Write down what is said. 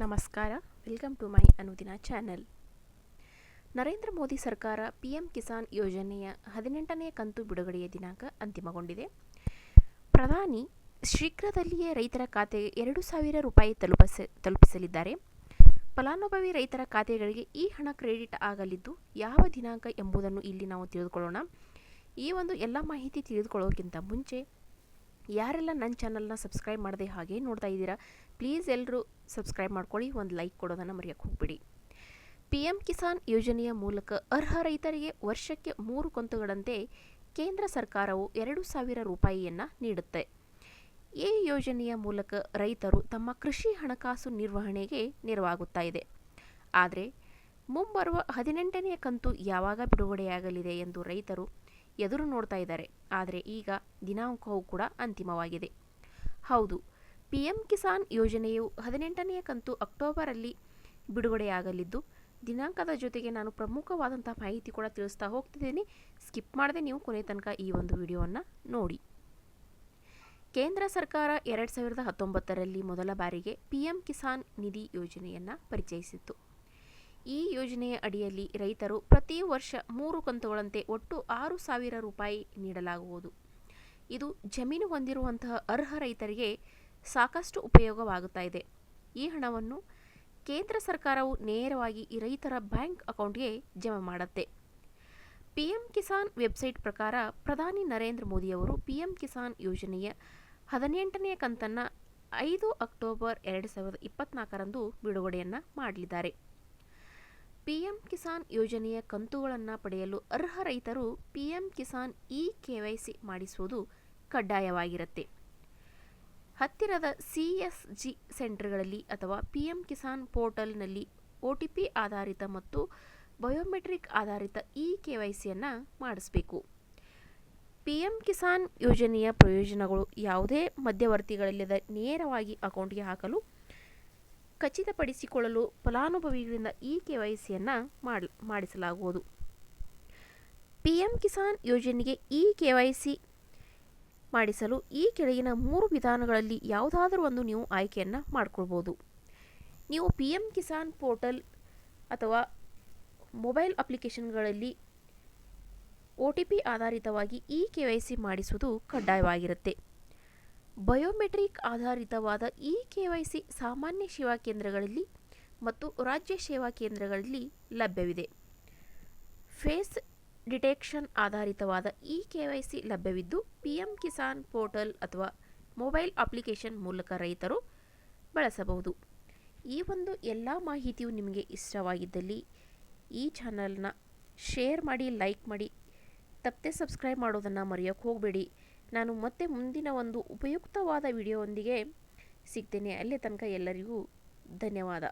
ನಮಸ್ಕಾರ. Welcome to my ಅನುದಿನ channel Narendra Modi ಸರ್ಕಾರ ಪಿಎಂ ಕಿಸಾನ್ ಯೋಜನೆಯ ಹದಿನೆಂಟನೇ ಕಂತು ಬಿಡುಗಡೆಯ ದಿನಾಂಕ ಅಂತಿಮಗೊಂಡಿದೆ. ಪ್ರಧಾನಿ ಶೀಘ್ರದಲ್ಲಿಯೇ ರೈತರ ಖಾತೆಗೆ ಎರಡು ಸಾವಿರ ರೂಪಾಯಿ ತಲುಪಿಸ, ತಲುಪಿಸಲಿದ್ದಾರೆ. ಫಲಾನುಭವಿ ರೈತರ ಖಾತೆಗಳಿಗೆ ಈ ಹಣ ಕ್ರೆಡಿಟ್ ಆಗಲಿದ್ದು ಯಾವ ದಿನಾಂಕ ಎಂಬುದನ್ನು ಇಲ್ಲಿ ನಾವು ತಿಳಿದುಕೊಳ್ಳೋಣ. ಈ ಒಂದು ಎಲ್ಲ ಮಾಹಿತಿ ತಿಳಿದುಕೊಳ್ಳೋಕ್ಕಿಂತ ಮುಂಚೆ ಯಾರೆಲ್ಲ ನನ್ನ ಚಾನಲ್ನ ಸಬ್ಸ್ಕ್ರೈಬ್ ಮಾಡದೆ ಹಾಗೆ ನೋಡ್ತಾ ಇದ್ದೀರಾ, ಪ್ಲೀಸ್ ಎಲ್ಲರೂ ಸಬ್ಸ್ಕ್ರೈಬ್ ಮಾಡ್ಕೊಳ್ಳಿ, ಒಂದು ಲೈಕ್ ಕೊಡೋದನ್ನು ಮರೆಯೋಕ್ಕೆ ಹೋಗ್ಬಿಡಿ. ಪಿ ಎಂ ಕಿಸಾನ್ ಯೋಜನೆಯ ಮೂಲಕ ಅರ್ಹ ರೈತರಿಗೆ ವರ್ಷಕ್ಕೆ ಮೂರು ಕಂತುಗಳಂತೆ ಕೇಂದ್ರ ಸರ್ಕಾರವು ಎರಡು ಸಾವಿರ ರೂಪಾಯಿಯನ್ನು ನೀಡುತ್ತೆ. ಈ ಯೋಜನೆಯ ಮೂಲಕ ರೈತರು ತಮ್ಮ ಕೃಷಿ ಹಣಕಾಸು ನಿರ್ವಹಣೆಗೆ ನೆರವಾಗುತ್ತಾ ಇದೆ. ಆದರೆ ಮುಂಬರುವ ಹದಿನೆಂಟನೆಯ ಕಂತು ಯಾವಾಗ ಬಿಡುಗಡೆಯಾಗಲಿದೆ ಎಂದು ರೈತರು ಎದುರು ನೋಡ್ತಾ ಇದ್ದಾರೆ. ಆದರೆ ಈಗ ದಿನಾಂಕವು ಕೂಡ ಅಂತಿಮವಾಗಿದೆ. ಹೌದು ಪಿ ಎಂ ಕಿಸಾನ್ ಯೋಜನೆಯು ಹದಿನೆಂಟನೆಯ ಕಂತು ಅಕ್ಟೋಬರಲ್ಲಿ ಬಿಡುಗಡೆಯಾಗಲಿದ್ದು, ದಿನಾಂಕದ ಜೊತೆಗೆ ನಾನು ಪ್ರಮುಖವಾದಂಥ ಮಾಹಿತಿ ಕೂಡ ತಿಳಿಸ್ತಾ ಹೋಗ್ತಿದ್ದೀನಿ. ಸ್ಕಿಪ್ ಮಾಡದೆ ನೀವು ಕೊನೆ ತನಕ ಈ ಒಂದು ವಿಡಿಯೋವನ್ನು ನೋಡಿ. ಕೇಂದ್ರ ಸರ್ಕಾರ ಎರಡು ಸಾವಿರದ ಹತ್ತೊಂಬತ್ತರಲ್ಲಿ ಮೊದಲ ಬಾರಿಗೆ ಪಿ ಎಂ ಕಿಸಾನ್ ನಿಧಿ ಯೋಜನೆಯನ್ನು ಪರಿಚಯಿಸಿತ್ತು. ಈ ಯೋಜನೆಯ ಅಡಿಯಲ್ಲಿ ರೈತರು ಪ್ರತಿ ವರ್ಷ ಮೂರು ಕಂತುಗಳಂತೆ ಒಟ್ಟು ಆರು ಸಾವಿರ ರೂಪಾಯಿ ನೀಡಲಾಗುವುದು. ಇದು ಜಮೀನು ಹೊಂದಿರುವಂತಹ ಅರ್ಹ ರೈತರಿಗೆ ಸಾಕಷ್ಟು ಉಪಯೋಗವಾಗುತ್ತಾ ಇದೆ. ಈ ಹಣವನ್ನು ಕೇಂದ್ರ ಸರ್ಕಾರವು ನೇರವಾಗಿ ಈ ರೈತರ ಬ್ಯಾಂಕ್ ಅಕೌಂಟ್ಗೆ ಜಮಾ ಮಾಡುತ್ತೆ. ಪಿಎಂ ಕಿಸಾನ್ ವೆಬ್ಸೈಟ್ ಪ್ರಕಾರ ಪ್ರಧಾನಿ ನರೇಂದ್ರ ಮೋದಿಯವರು ಪಿಎಂ ಕಿಸಾನ್ ಯೋಜನೆಯ ಹದಿನೆಂಟನೆಯ ಕಂತನ್ನು ಐದು ಅಕ್ಟೋಬರ್ ಎರಡು ಸಾವಿರದ ಇಪ್ಪತ್ನಾಲ್ಕರಂದು ಬಿಡುಗಡೆಯನ್ನು ಮಾಡಲಿದ್ದಾರೆ. ಪಿಎಂ ಕಿಸಾನ್ ಯೋಜನೆಯ ಕಂತುಗಳನ್ನು ಪಡೆಯಲು ಅರ್ಹ ರೈತರು ಪಿಎಂ ಕಿಸಾನ್ ಇ ಕೆವೈಸಿ ಮಾಡಿಸುವುದು ಕಡ್ಡಾಯವಾಗಿರುತ್ತೆ. ಹತ್ತಿರದ ಸಿಎಸ್ಜಿ ಸೆಂಟರ್ಗಳಲ್ಲಿ ಅಥವಾ ಪಿಎಂ ಕಿಸಾನ್ ಪೋರ್ಟಲ್ನಲ್ಲಿ ಒ ಟಿ ಪಿ ಆಧಾರಿತ ಮತ್ತು ಬಯೋಮೆಟ್ರಿಕ್ ಆಧಾರಿತ ಇ ಕೆವೈಸಿಯನ್ನು ಮಾಡಿಸಬೇಕು. ಪಿಎಂ ಕಿಸಾನ್ ಯೋಜನೆಯ ಪ್ರಯೋಜನಗಳು ಯಾವುದೇ ಮಧ್ಯವರ್ತಿಗಳಿಲ್ಲದ ನೇರವಾಗಿ ಅಕೌಂಟ್ಗೆ ಹಾಕಲು ಖಚಿತಪಡಿಸಿಕೊಳ್ಳಲು ಫಲಾನುಭವಿಗಳಿಂದ ಇ ಕೆ ವೈ ಸಿಯನ್ನು ಮಾಡಿ, ಮಾಡಿಸಲಾಗುವುದು. ಪಿ ಎಂ ಕಿಸಾನ್ ಯೋಜನೆಗೆ ಇ ಕೆ ವೈ ಸಿ ಮಾಡಿಸಲು ಈ ಕೆಳಗಿನ ಮೂರು ವಿಧಾನಗಳಲ್ಲಿ ಯಾವುದಾದರೂ ಒಂದು ನೀವು ಆಯ್ಕೆಯನ್ನು ಮಾಡಿಕೊಳ್ಬೋದು. ನೀವು ಪಿ ಎಂ ಕಿಸಾನ್ ಪೋರ್ಟಲ್ ಅಥವಾ ಮೊಬೈಲ್ ಅಪ್ಲಿಕೇಶನ್ಗಳಲ್ಲಿ ಒ ಟಿ ಪಿ ಆಧಾರಿತವಾಗಿ ಇ ಕೆ ವೈ ಸಿ ಮಾಡಿಸುವುದು ಕಡ್ಡಾಯವಾಗಿರುತ್ತೆ. ಬಯೋಮೆಟ್ರಿಕ್ ಆಧಾರಿತವಾದ ಇ ಕೆ ವೈ ಸಿ ಸಾಮಾನ್ಯ ಸೇವಾ ಕೇಂದ್ರಗಳಲ್ಲಿ ಮತ್ತು ರಾಜ್ಯ ಸೇವಾ ಕೇಂದ್ರಗಳಲ್ಲಿ ಲಭ್ಯವಿದೆ. ಫೇಸ್ ಡಿಟೆಕ್ಷನ್ ಆಧಾರಿತವಾದ ಇ ಕೆ ವೈ ಸಿ ಲಭ್ಯವಿದ್ದು ಪಿ ಎಂ ಕಿಸಾನ್ ಪೋರ್ಟಲ್ ಅಥವಾ ಮೊಬೈಲ್ ಅಪ್ಲಿಕೇಶನ್ ಮೂಲಕ ರೈತರು ಬಳಸಬಹುದು. ಈ ಒಂದು ಎಲ್ಲ ಮಾಹಿತಿಯು ನಿಮಗೆ ಇಷ್ಟವಾಗಿದ್ದಲ್ಲಿ ಈ ಚಾನಲ್ನ ಶೇರ್ ಮಾಡಿ, ಲೈಕ್ ಮಾಡಿ, ತಪ್ಪದೆ ಸಬ್ಸ್ಕ್ರೈಬ್ ಮಾಡೋದನ್ನು ಮರೆಯೋಕ್ಕೆ ಹೋಗಬೇಡಿ. ನಾನು ಮತ್ತೆ ಮುಂದಿನ ಒಂದು ಉಪಯುಕ್ತವಾದ ವಿಡಿಯೋವೊಂದಿಗೆ ಸಿಗ್ತೇನೆ. ಅಲ್ಲೇ ತನಕ ಎಲ್ಲರಿಗೂ ಧನ್ಯವಾದ.